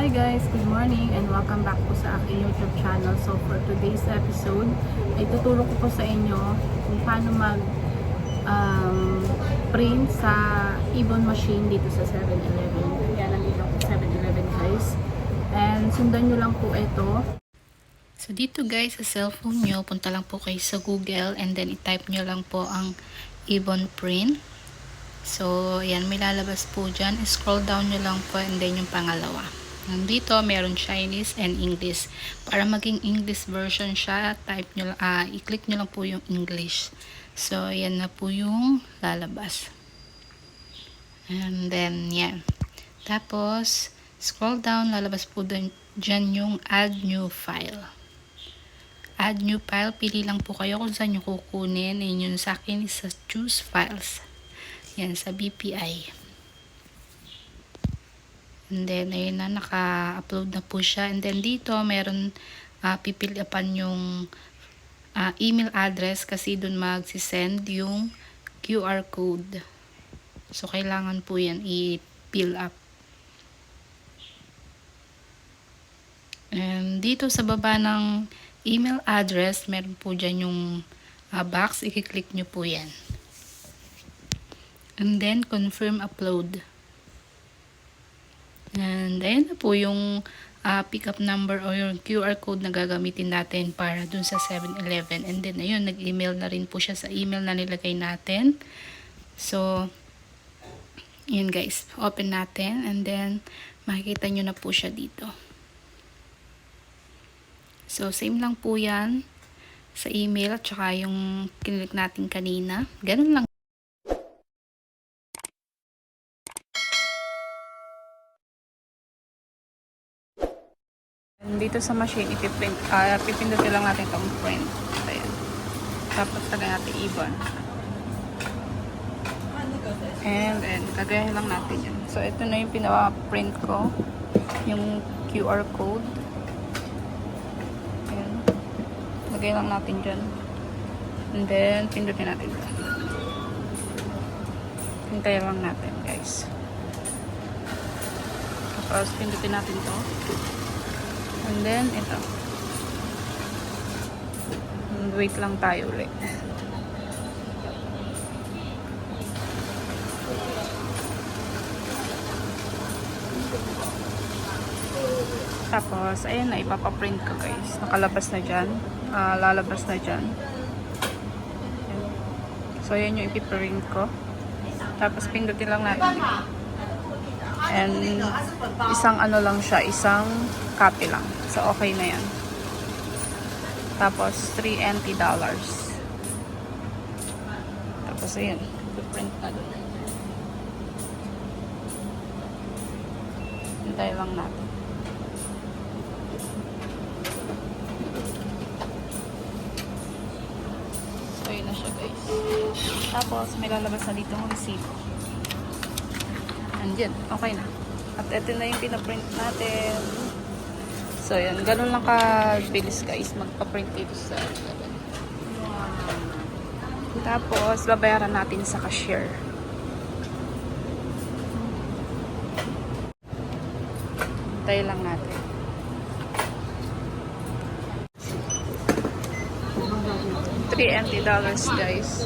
Hi guys, good morning and welcome back po sa aking YouTube channel. So for today's episode, ay tuturo ko po sa inyo kung paano mag um, print sa Ibon machine dito sa 7-Eleven. Kaya nandito ako sa 7-Eleven guys. And sundan nyo lang po ito. So dito guys, sa cellphone nyo, punta lang po kayo sa Google and then i-type nyo lang po ang Ibon Print. So, ayan, may lalabas po dyan. Scroll down nyo lang po and then yung pangalawa. Nandito, meron Chinese and English. Para maging English version siya, type nyo ah, i-click nyo lang po yung English. So, ayan na po yung lalabas. And then, yan. Tapos, scroll down, lalabas po dun, dyan yung add new file. Add new file, pili lang po kayo kung saan nyo kukunin. Yun sa akin sa choose files. Yan, sa BPI. And then, ayun na, naka-upload na po siya. And then, dito, meron uh, pipilipan yung ah, email address kasi dun magsisend yung QR code. So, kailangan po yan i-fill up. And dito sa baba ng email address, meron po dyan yung ah, box. I-click nyo po yan. And then, confirm upload. And ayan na po yung ah, pickup number or yung QR code na gagamitin natin para dun sa 7-Eleven. And then, ayun, nag-email na rin po siya sa email na nilagay natin. So, yun guys, open natin. And then, makikita nyo na po siya dito. So, same lang po yan sa email at saka yung kinilik natin kanina. Ganun lang. Dito sa machine, ipiprint, uh, pipindutin lang natin itong print. Ayan. Tapos lagyan natin Ibon. And then, kagayahin lang natin yan. So, ito na yung pinaka-print ko. Yung QR code. Ayan. Lagay lang natin dyan. And then, pindutin natin ito. Hintayin lang natin, guys. Tapos, pindutin natin to. And then, ito. And wait lang tayo ulit. Tapos, ayun na, ipapaprint ko guys. Nakalabas na dyan. Ah, lalabas na dyan. So, ayan yung ipiprint ko. Tapos, pindutin lang natin. And, isang ano lang siya, isang copy lang. So, okay na yan. Tapos, 3 NT dollars. Tapos, ayun. Ipiprint na doon. Hintay lang natin. So, yun na siya guys. Tapos, may lalabas na dito ng Andyan. Okay na. At ito na yung pinaprint natin. So, yun. Ganun lang ka-bilis guys magpa-print dito sa Tapos, babayaran natin sa cashier. Tayo lang natin. Three empty dollars, guys.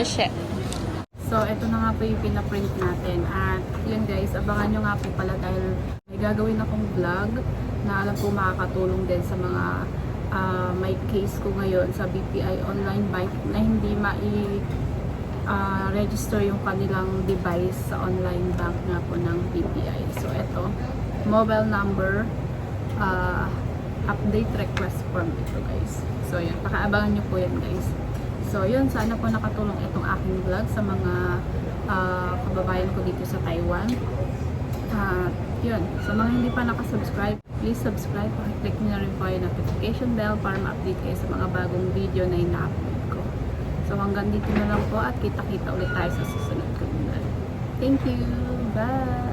Shit. So, ito na nga po yung pinaprint natin. At yun guys, abangan nyo nga po pala dahil may gagawin akong vlog na alam ko makakatulong din sa mga ah, may case ko ngayon sa BPI Online Bank na hindi mai ah, register yung kanilang device sa online bank nga po ng BPI. So, ito, mobile number, ah, update request form ito guys. So, yun, pakaabangan nyo po yan guys. So, yun, sana po nakatulong itong aking vlog sa mga ah, kababayan ko dito sa Taiwan. At, yun, sa mga hindi pa nakasubscribe, please subscribe. Click nyo na rin po yung notification bell para ma-update kayo sa mga bagong video na ina-upload ko. So, hanggang dito na lang po at kita-kita ulit tayo sa susunod ko. Thank you! Bye!